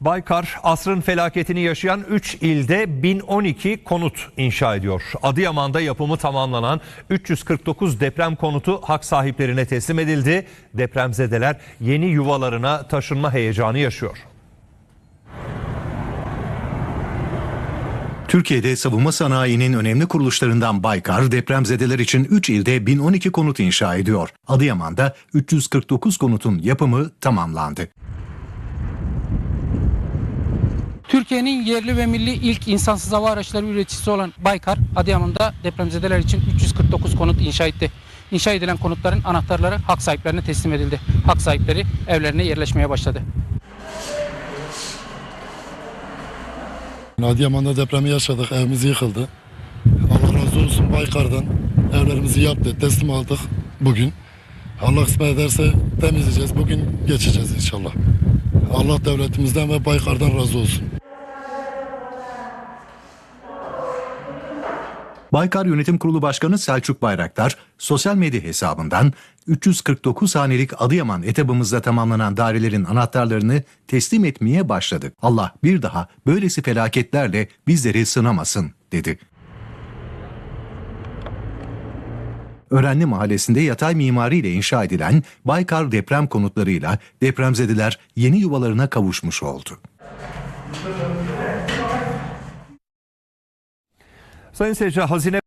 Baykar asrın felaketini yaşayan 3 ilde 1012 konut inşa ediyor. Adıyaman'da yapımı tamamlanan 349 deprem konutu hak sahiplerine teslim edildi. Depremzedeler yeni yuvalarına taşınma heyecanı yaşıyor. Türkiye'de savunma sanayinin önemli kuruluşlarından Baykar, depremzedeler için 3 ilde 1012 konut inşa ediyor. Adıyaman'da 349 konutun yapımı tamamlandı. Türkiye'nin yerli ve milli ilk insansız hava araçları üreticisi olan Baykar, Adıyaman'da depremzedeler için 349 konut inşa etti. İnşa edilen konutların anahtarları hak sahiplerine teslim edildi. Hak sahipleri evlerine yerleşmeye başladı. Adıyaman'da depremi yaşadık, evimiz yıkıldı. Allah razı olsun Baykar'dan evlerimizi yaptı, teslim aldık bugün. Allah kısmet ederse temizleyeceğiz, bugün geçeceğiz inşallah. Allah devletimizden ve Baykar'dan razı olsun. Baykar Yönetim Kurulu Başkanı Selçuk Bayraktar, sosyal medya hesabından 349 hanelik Adıyaman etabımızda tamamlanan dairelerin anahtarlarını teslim etmeye başladık. Allah bir daha böylesi felaketlerle bizleri sınamasın, dedi. Örenli Mahallesi'nde yatay mimariyle inşa edilen Baykar deprem konutlarıyla depremzedeler yeni yuvalarına kavuşmuş oldu. Só ensejar, Rosinei.